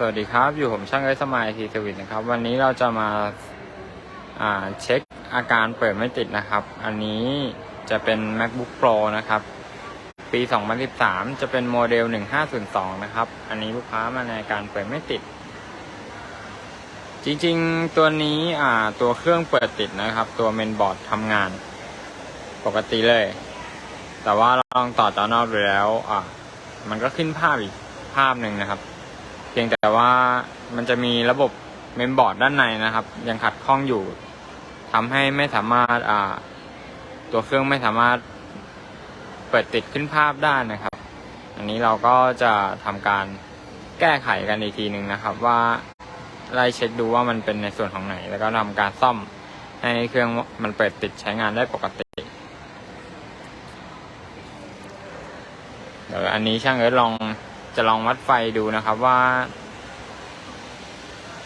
สวัสดีครับอยู่ผมช่างเอ้สมายทีสวิตนะครับ วันนี้เราจะมาอ่าเช็คอาการเปิดไม่ติดนะครับ อันนี้จะเป็น macbook pro นะครับ ปี 2013 จะเป็นโมเดล 1502 นะครับ อันนี้ลูกค้ามาในอาการเปิดไม่ติด จริงๆตัวนี้อ่าตัวเครื่องเปิดติดนะครับ ตัวเมนบอร์ดทำงานปกติเลย แต่ว่าลองต่อจอนอกดูแล้วอ่ามันก็ขึ้นภาพอีกภาพหนึ่งนะครับ พียงแต่ว่ามันจะมีระบบเมมบอร์ดด้านในนะครับ ยังขัดข้องอยู่ทำให้ไม่สามารถอ่า ตัวเครื่องไม่สามารถเปิดติดขึ้นภาพได้นะครับ อันนี้เราก็จะทำการแก้ไขกันอีกทีหนึ่งนะครับ ว่าไล่เช็คดูว่ามันเป็นในส่วนของไหน แล้วก็ทำการซ่อมให้เครื่องมันเปิดติดใช้งานได้ปกติเดี๋ยวอันนี้ช่างเอิร์ธลอง จะลองวัดไฟดูนะครับว่า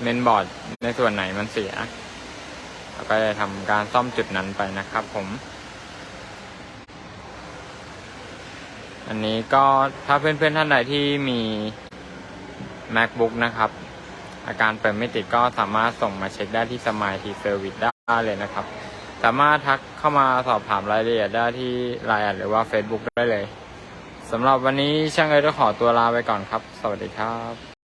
เมนบอร์ดในส่วนไหนมันเสีย แล้วก็จะทำการซ่อมจุดนั้นไปนะครับผม อันนี้ก็ถ้าเพื่อนๆท่านใดที่มี macbook นะครับ อาการเปิดไม่ติดก็สามารถส่งมาเช็คได้ที่สมายทีเซอร์วิสได้เลยนะครับ สามารถทักเข้ามาสอบถามรายละเอียดได้ที่ Line หรือว่า Facebook ได้เลย สำหรับวันนี้ช่างเอ๋ยต้องขอตัวลาไปก่อนครับ สวัสดีครับ